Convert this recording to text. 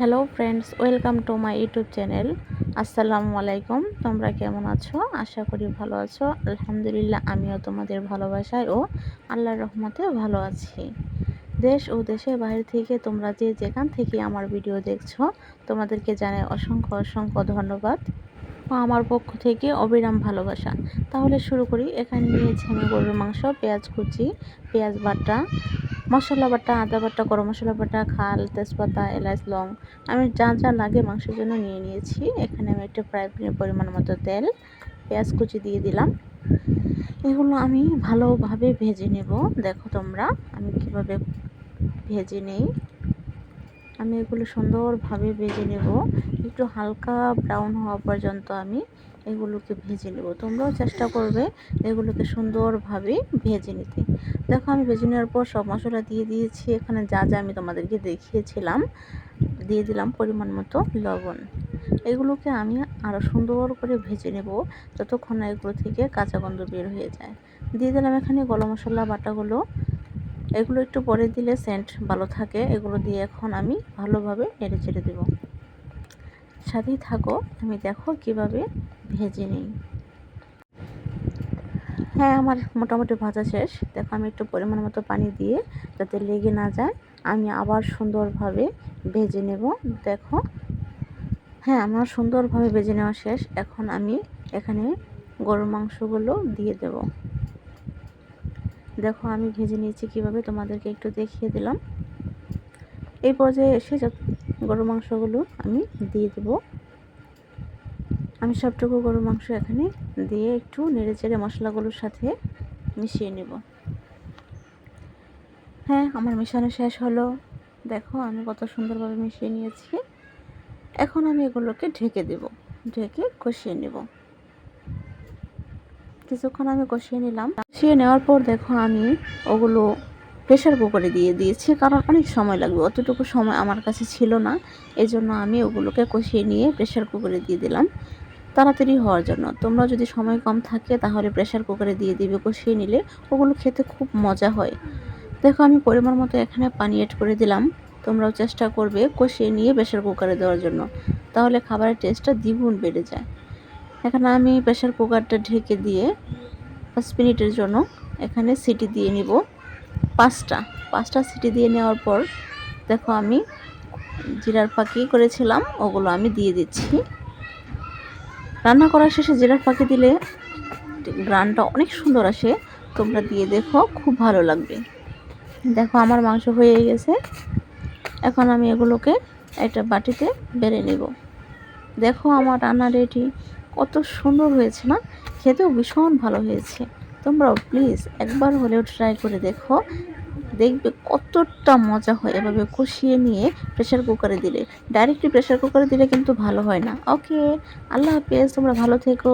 Hello friends, welcome to my YouTube channel. আসসালামু আলাইকুম, তোমরা কেমন আছো? আশা করি ভালো আছো। আলহামদুলিল্লাহ, আমিও তোমাদের ভালোবাসায় ও আল্লাহর রহমতে ভালো আছি। দেশ ও দেশের বাইরে থেকে তোমরা যে যেখান থেকে আমার ভিডিও দেখছ, তোমাদেরকে জানাই অসংখ্য অসংখ্য ধন্যবাদ। ও আমার পক্ষ থেকে অবিরাম ভালোবাসা। তাহলে শুরু করি। এখানে নিয়েছি আমি গরুর মাংস, পেঁয়াজ কুচি, পেঁয়াজ বাটা মশলা বাটা, আদা বাটা, গরম মশলা বাটা, খাল, তেজপাতা, এলাচ, লং। আমি যা যা লাগে মাংসের জন্য নিয়ে নিয়েছি। এখানে আমি একটা ফ্রাই প্যানের পরিমাণ মতো তেল, পেঁয়াজ কুচি দিয়ে দিলাম। এগুলো আমি ভালোভাবে ভেজে নেব। দেখো তোমরা, আমি কীভাবে ভেজে নেই। আমি এগুলো সুন্দরভাবে ভেজে নেব। একটু হালকা ব্রাউন হওয়া পর্যন্ত আমি এগুলোকে ভেজে নেব। তোমরাও চেষ্টা করবে এগুলোকে সুন্দরভাবে ভেজে নিতে। দেখো, আমি ভেজে নেওয়ার পর সব মশলা দিয়ে দিয়েছি। এখানে যা যা আমি তোমাদেরকে দেখিয়েছিলাম, দিয়ে দিলাম পরিমাণ মতো লবণ। এগুলোকে আমি আরও সুন্দর করে ভেজে নেব যতক্ষণ না এগুলো থেকে কাঁচা গন্ধ বের হয়ে যায়। দিয়ে দিলাম এখানে গরম মশলা বাটাগুলো। এগুলো একটু পরে দিলে সেন্ট ভালো থাকে। এগুলো দিয়ে এখন আমি ভালোভাবে নেড়ে চেড়ে দেবো। সাথেই থাকো, আমি দেখো কীভাবে ভেজে নিই। হ্যাঁ আমার মোটামুটি ভাজা শেষ। দেখো, আমি একটু পরিমাণ মতো পানি দিয়ে যাতে লেগে না যায়, আমি আবার সুন্দরভাবে ভেজে নেব। দেখো হ্যাঁ আমার সুন্দরভাবে ভেজে নেওয়া শেষ। এখন আমি এখানে গরুর মাংসগুলো দিয়ে দেব। দেখো, আমি ভেজে নিয়েছি কীভাবে, তোমাদেরকে একটু দেখিয়ে দিলাম। এই পর্যায়ে এসে গরুর মাংসগুলো আমি দিয়ে দেব। আমি সবটুকু গরুর মাংস এখানে দিয়ে একটু নেড়ে চেড়ে মশলাগুলোর সাথে মিশিয়ে নেব। হ্যাঁ আমার মেশানো শেষ হলো। দেখো, আমি কত সুন্দরভাবে মিশিয়ে নিয়েছি। এখন আমি এগুলোকে ঢেকে দেব, ঢেকে কষিয়ে নেব। কিছুক্ষণ আমি কষিয়ে নিলাম। কষিয়ে নেওয়ার পর দেখো আমি ওগুলো প্রেশার কুকারে দিয়ে দিয়েছি। কারণ অনেক সময় লাগবে, অতটুকু সময় আমার কাছে ছিল না। এই জন্য আমি ওগুলোকে কষিয়ে নিয়ে প্রেশার কুকারে দিয়ে দিলাম। তাড়াতাড়ি হওয়ার জন্য। তোমরা যদি সময় কম থাকে তাহলে প্রেশার কুকারে দিয়ে দিবে, কষিয়ে নিলে ওগুলো খেতে খুব মজা হয়। দেখো আমি পরিমাণ মতো এখানে পানি এড করে দিলাম। তোমরাও চেষ্টা করবে কষিয়ে নিয়ে প্রেশার কুকারে দেওয়ার জন্য। তাহলে খাবারের টেস্টটা দ্বিগুণ বেড়ে যায়। এখানে আমি প্রেশার কুকারটা ঢেকে দিয়ে পাঁচ মিনিটের জন্য এখানে সিটি দিয়ে নিব। পাঁচটা পাঁচটা সিটি দিয়ে নেওয়ার পর দেখো আমি জিরার পাখি করেছিলাম, ওগুলো আমি দিয়ে দিচ্ছি। রান্না করার শেষে জিরার পাখি দিলে গ্রানটা অনেক সুন্দর আসে, তোমরা দিয়ে দেখো, খুব ভালো লাগবে। দেখো আমার মাংস হয়ে গেছে। এখন আমি এগুলোকে একটা বাটিতে বেড়ে নেব। দেখো আমার রান্না রেডি কত সুন্দর হয়েছে না? খেতেও ভীষণ ভালো হয়েছে। তোমরাও প্লিজ একবার হলেও ট্রাই করে দেখো। দেখবে কতটা মজা হয় এভাবে কষিয়ে নিয়ে প্রেশার কুকারে দিলে। ডাইরেক্টলি প্রেশার কুকারে দিলে কিন্তু ভালো হয় না। ওকে আল্লাহ হাফেজ, তোমরা ভালো থেকো।